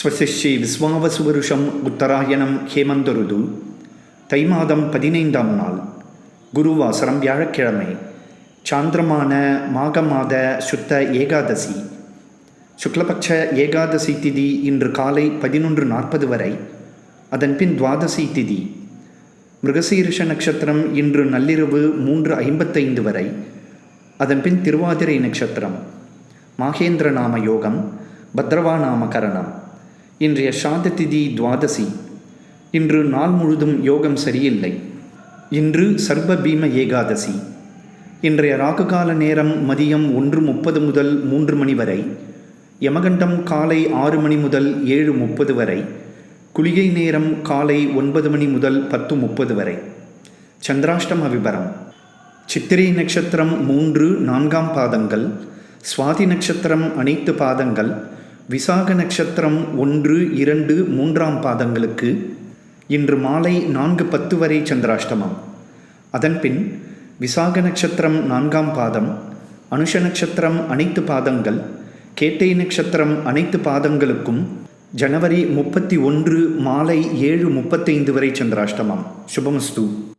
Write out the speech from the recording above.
ஸ்வசிஷ்டி விஸ்வாவசுவருஷம் உத்தராயணம் ஹேமந்தருது. தை மாதம் பதினைந்தாம் நாள் குருவாசரம் வியாழக்கிழமை சாந்திரமான மாக மாத சுத்த ஏகாதசி. சுக்லபட்ச ஏகாதசி திதி இன்று காலை பதினொன்று நாற்பது வரை அதன்பின் துவாதசி திதி. மிருகசீரிஷ நட்சத்திரம் இன்று நள்ளிரவு மூன்று ஐம்பத்தைந்து வரை அதன்பின் திருவாதிரை நட்சத்திரம். மாகேந்திர நாம யோகம் பத்ரவா நாம கரணம். இன்றைய சாத திதி துவாதசி. இன்று நாள் முழுதும் யோகம் சரியில்லை. இன்று சர்வ பீம ஏகாதசி. இன்றைய ராகுகால நேரம் மதியம் ஒன்று முப்பது முதல் மூன்று மணி வரை. யமகண்டம் காலை ஆறு மணி முதல் ஏழு முப்பது வரை. குளிகை நேரம் காலை ஒன்பது மணி முதல் பத்து முப்பது வரை. சந்திராஷ்டம விபரம். சித்திரை நட்சத்திரம் மூன்று நான்காம் பாதங்கள். சுவாதி நட்சத்திரம் அனைத்து பாதங்கள். விசாக நட்சத்திரம் ஒன்று இரண்டு மூன்றாம் பாதங்களுக்கு இன்று மாலை நான்கு பத்து வரை சந்திராஷ்டமம். அதன்பின் விசாக நட்சத்திரம் நான்காம் பாதம் அனுஷ நட்சத்திரம் அனைத்து பாதங்கள் கேட்டை நட்சத்திரம் அனைத்து பாதங்களுக்கும் ஜனவரி முப்பத்தி ஒன்று மாலை ஏழு முப்பத்தைந்து வரை சந்திராஷ்டமம். சுபமஸ்து.